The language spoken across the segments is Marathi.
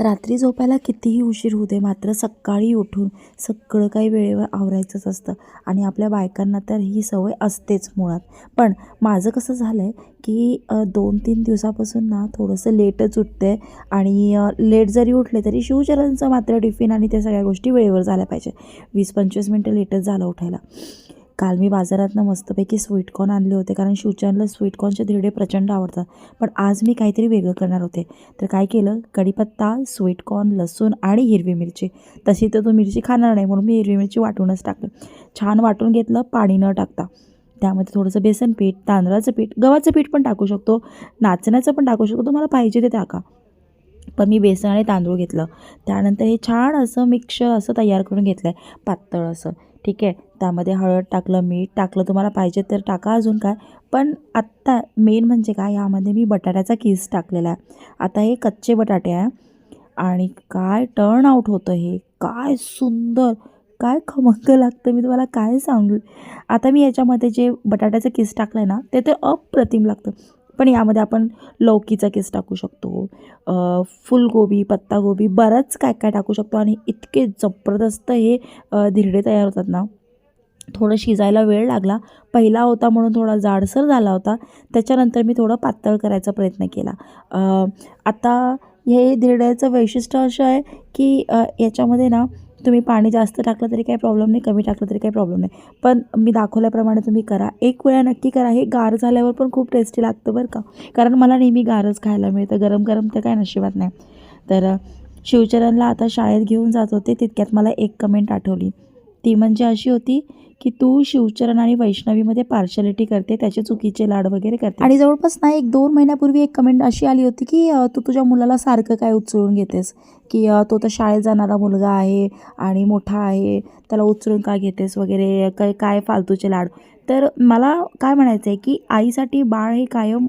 रात्री झोपायला कितीही उशीर होऊ दे मात्र सकाळी उठून सगळं काही वेळेवर आवरायचंच असतं आणि आपल्या बायकांना तर ही सवय असतेच मुळात. पण माझं कसं झालं आहे की दोन तीन दिवसापासून ना थोडंसं लेटच उठते आणि लेट जरी उठले तरी शिवचरणचं मात्र टिफिन आणि त्या सगळ्या गोष्टी वेळेवर झाल्या पाहिजे. वीस पंचवीस मिनटं लेटच झालं उठायला. काल मी बाजारातनं मस्तपैकी स्वीटकॉर्न आणले होते कारण शिवचरणला स्वीटकॉर्नचे धिरडे प्रचंड आवडतात. पण आज मी काहीतरी वेगळं करणार होते. तर काय केलं? कढीपत्ता स्वीटकॉर्न लसूण आणि हिरवी मिरची. तशी तर तो मिरची खाणार नाही म्हणून मी हिरवी मिरची वाटूनच टाकली. छान वाटून घेतलं पाणी न टाकता. त्यामध्ये थोडंसं बेसन पीठ तांदळाचं पीठ गव्हाचं पीठ पण टाकू शकतो. नाचण्याचं पण टाकू शकतो. तुम्हाला पाहिजे ते टाका. पण मी बेसन आणि तांदूळ घेतलं. त्यानंतर हे छान असं मिक्सर असं तयार करून घेतलं आहे पातळ असं. ठीक आहे. त्यामध्ये हळद टाकलं मीठ टाकलं तुम्हाला पाहिजे तर टाका अजून काय. पण आत्ता मेन म्हणजे काय यामध्ये मी बटाट्याचा किस टाकलेला आहे. आता हे कच्चे बटाटे आहे. आणि काय टर्न आऊट होतं हे काय सुंदर काय खमंग लागतं मी तुम्हाला काय सांगू. आता मी याच्यामध्ये जे बटाट्याचं किस टाकलं आहे ना ते तर अप्रतिम लागतं. पण यामध्ये आपण लौकीचा केस टाकू शकतो. फुलगोबी पत्तागोबी बरंच काय काय टाकू शकतो आणि इतके जबरदस्त हे धिरडे तयार होतात ना. थोडं शिजायला वेळ लागला. पहिला होता म्हणून थोडा जाडसर झाला होता. त्याच्यानंतर मी थोडं पातळ करायचा प्रयत्न केला. आता हे धिरड्याचं वैशिष्ट्य असं आहे की याच्यामध्ये ना तुम्ही पाणी जास्त टाकलं तरी काही प्रॉब्लेम नाही कमी टाकलं तरी काही प्रॉब्लेम नाही. पण मी दाखवल्याप्रमाणे तुम्ही करा. एक वेळा नक्की करा. हे गार झाल्यावर पण खूप टेस्टी लागतं बरं का. कारण मला नेहमी गारच खायला मिळतं. गरम गरम तर काय नशिबात नाही. तर शिवचरणला आता शाळेत घेऊन जात होते. तितक्यात मला एक कमेंट आठवली. ती म्हणजे अशी होती की तू शिवचरण आणि वैष्णवीमध्ये पार्शलिटी करते त्याचे चुकीचे लाड वगैरे करते. आणि जवळपास ना एक दोन महिन्यापूर्वी एक कमेंट अशी आली होती की तू तुझ्या मुलाला सारखं काय उचलून घेतेस? की तो तर शाळेत जाणारा मुलगा आहे आणि मोठा आहे त्याला उचलून का घेतेस वगैरे? काय काय फालतूचे लाड? तर मला काय म्हणायचं आहे की आईसाठी बाळ हे कायम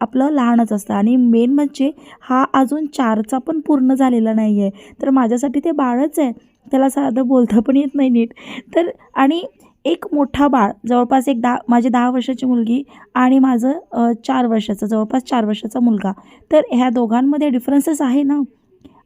आपलं लहानच असतं. आणि मेन म्हणजे हा अजून चारचा पण पूर्ण झालेला नाही आहे तर माझ्यासाठी ते बाळच आहे. त्याला साधं बोलता पण येत नाही नीट. तर आणि एक मोठा बाळ जवळपास एक दहा माझी दहा वर्षाची मुलगी आणि माझं चार वर्षाचं जवळपास चार वर्षाचा मुलगा. तर ह्या दोघांमध्ये डिफरन्सेस आहे ना?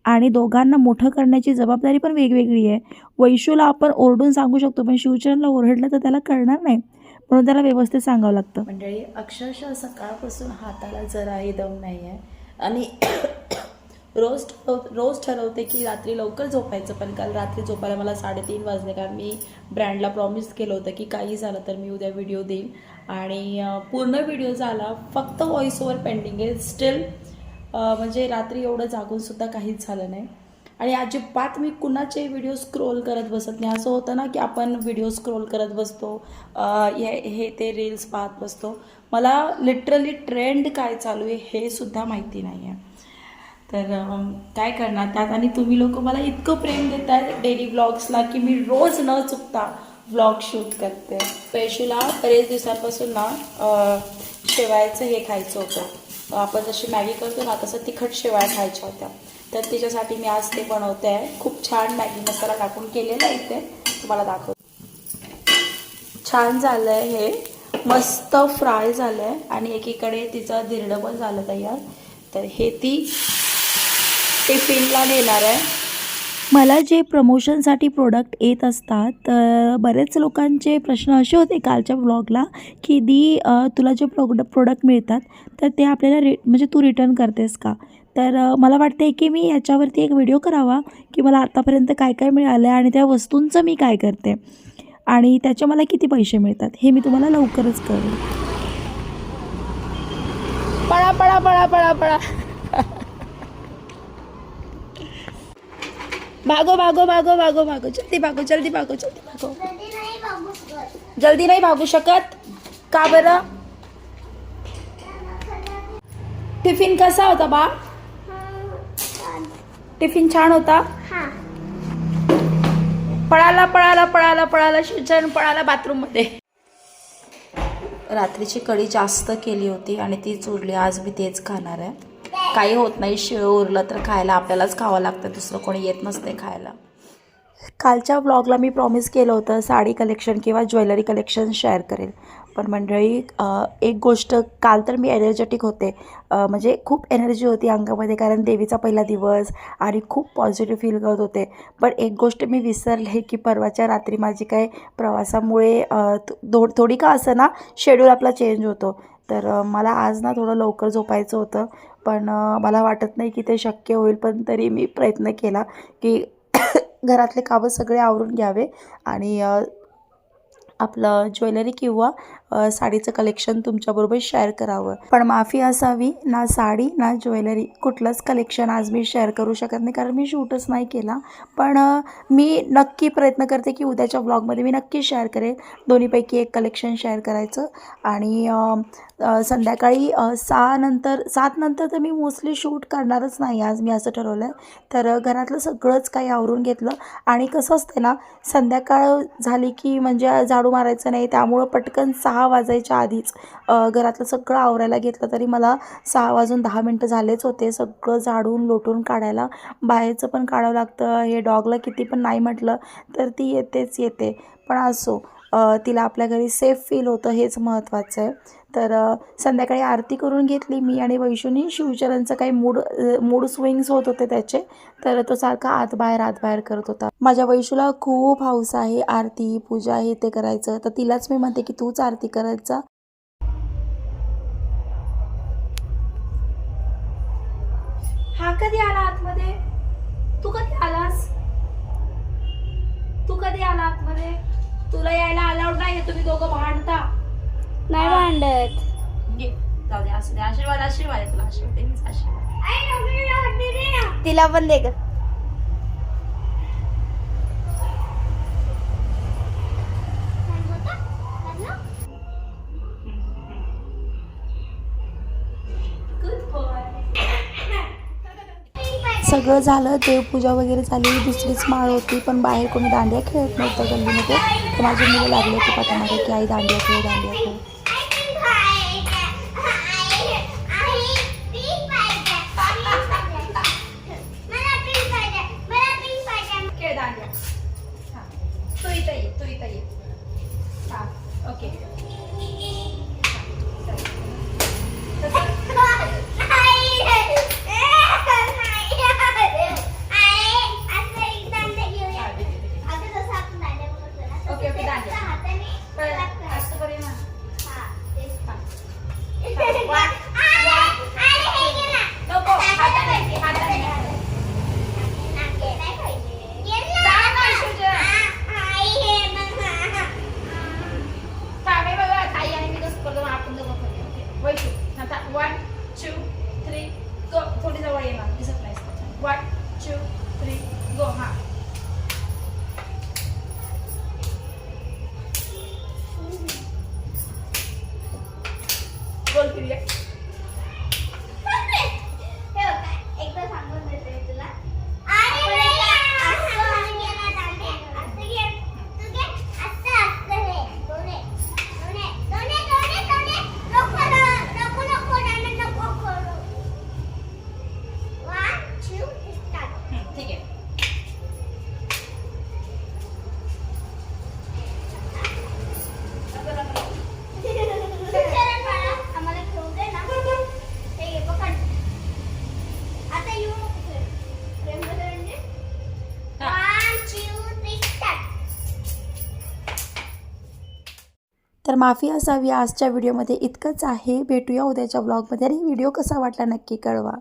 आणि दोघांना मोठं करण्याची जबाबदारी पण वेगवेगळी आहे. वैशूला आपण ओरडून सांगू शकतो पण शिवचरणला ओरडलं तर त्याला कळणार नाही. म्हणून त्याला व्यवस्थित सांगावं लागतं. मंडळी अक्षरशः सकाळपासून हाताला जराही दम नाही आहे आणि रोज रोज ठरवते की रात्री लवकर झोपायचं. पण काल रात्री झोपायला मला साडेतीन वाजले. कारण मी ब्रँडला प्रॉमिस केलं होतं की काही झालं तर मी उद्या व्हिडिओ देईन. आणि पूर्ण व्हिडिओ झाला. फक्त व्हॉइस ओवर पेंडिंग आहे स्टील म्हणजे रात्री एवढं जागूनसुद्धा काहीच झालं नाही. आणि अजिबात मी कुणाचे व्हिडिओ स्क्रोल करत बसत नाही. असं होतं ना की आपण व्हिडिओ स्क्रोल करत बसतो. हे हे ते रील्स पाहत बसतो. मला लिटरली ट्रेंड काय चालू आहे हे सुद्धा माहिती नाही आहे तर काय करणार त्यात? आणि तुम्ही लोक मला इतकं प्रेम देताय डेली ब्लॉग्सला की मी रोज न चुकता ब्लॉग शूट करते. पेशूला बरेच दिवसांपासून ना शेवायचं हे खायचं होतं. आपण जशी मॅगी करतो ना तसं तिखट शेवाळ खायच्या होत्या. तर तिच्यासाठी मी आज ते बनवते. आहे खूप छान मॅगी मसाला टाकून केलेला आहे इथे. तुम्हाला दाखव छान झालं आहे हे. मस्त फ्राय झालं आहे आणि एकीकडे तिचं धिरडं पण झालं तयार. तर हे ती टिफिनला नेणार आहे. मला जे प्रमोशनसाठी प्रोडक्ट येत असतात तर बरेच लोकांचे प्रश्न असे होते कालच्या ब्लॉगला की दी तुला जे प्रोड प्रोडक्ट मिळतात तर ते आपल्याला रि म्हणजे तू रिटर्न करतेस का? तर मला वाटते की मी याच्यावरती एक व्हिडिओ करावा की मला आत्तापर्यंत काय काय मिळालं आहे आणि त्या वस्तूंचं मी काय करते. आणि त्याचे मला किती पैसे मिळतात हे मी तुम्हाला लवकरच कळेल पळा पळा पळा पळा पळा. भागो भागो भागो भागो भागो. जल्दी भागो जल्दी भागो जल्दी भागो. जल्दी नाही भागू शकत. का बरं? टिफिन कसा होता बा? टिफिन छान होता? पळाला पळाला पळाला पळाला शिवचरण पळाला बाथरूममध्ये रात्रीची कढी जास्त केली होती आणि तीच चुरली. आज मी तेच खाणार आहे. काही होत नाही शिळ उरलं तर खायला आपल्यालाच खावं लागतं दुसरं कोणी येत नसते खायला. कालच्या व्लॉगला मी प्रॉमिस केलं होतं साडी कलेक्शन किंवा ज्वेलरी कलेक्शन शेअर करेल. पण मंडळी एक गोष्ट काल तर मी एनर्जेटिक होते. म्हणजे खूप एनर्जी होती अंगामध्ये कारण देवीचा पहिला दिवस आणि खूप पॉझिटिव्ह फील करत होते. पण एक गोष्ट मी विसरले की परवाच्या रात्री माझी काय प्रवासामुळे थो थोडी का असं ना शेड्यूल आपला चेंज होतो. तर मला आज ना थोडं लवकर झोपायचं होतं. पण मला वाटत नाही की ते शक्य होईल. पण तरी मी प्रयत्न केला की घरातले कामं सगळे आवरून घ्यावे. आणि आपलं ज्वेलरी किंवा साडीचं कलेक्शन तुमच्याबरोबर शेअर करावं. पण माफी असावी ना साडी ना ज्वेलरी. कुठलंच कलेक्शन आज मी शेअर करू शकत नाही कारण मी शूटच नाही केला. पण मी नक्की प्रयत्न करते की उद्याच्या ब्लॉगमध्ये मी नक्की शेअर करेन. दोन्हीपैकी एक कलेक्शन शेअर करायचं. आणि संध्याकाळी सहानंतर सहा नंतर सात नंतर तर मी मोस्टली शूट करणारच नाही आज मी असं ठरवलं आहे तर घरातलं सगळंच काही आवरून घेतलं. आणि कसं असतं ना संध्याकाळ झाली की म्हणजे झाडू मारायचं नाही. त्यामुळं पटकन सहा वाजायच्या आधीच घरातलं सगळं आवरायला घेतलं तरी मला सहा वाजून दहा मिनटं झालेच होते. सगळं झाडून लोटून काढायला. बाहेरचं पण काढावं लागतं. हे डॉगला किती पण नाही म्हटलं तर ती येतेच येते. पण असो. तिला आपल्या घरी सेफ फील होतं हेच महत्त्वाचं आहे. तर संध्याकाळी आरती करून घेतली मी आणि वैशूनी शिवचरणचं काही मूड मूड स्विंग्स होत होते त्याचे. तर तो सारखा आत बाहेर आत बाहेर करत होता. माझ्या वैशूला खूप हौस आहे आरती पूजा हे ते करायचं. तर तिलाच मी म्हणते की तूच आरती करायचा हा कधी आला आतमध्ये? तू कधी आलास? तू कधी आला आतमध्ये? तुला यायला अलाउड नाही तुम्ही दोघं भांडता. नाही हा. भांडत. घे जाऊ दे असू दे आशीर्वाद आशीर्वाद आहे तुला आशीर्वाद आशीर्वाद. तिला पण दे ग. सगळं झालं. देवपूजा वगैरे झाली. दुसरीच माळ होती पण बाहेर कोणी दांडिया खेळत नव्हतं गल्लीमध्ये. तर माझी मुलं लागले होते पाठीमागे की आई दांडिया खेळ दांडिया खेळ. ओके. वैशू आता वन टू थ्री गो थोडी जवळ ये ना दिसत नाही वन टू थ्री गो हा गोल फिरूया तर माफी असावी. आजच्या व्हिडिओमध्ये इतकंच आहे. भेटूया उद्याच्या ब्लॉगमध्ये आणि व्हिडिओ कसा वाटला नक्की कळवा.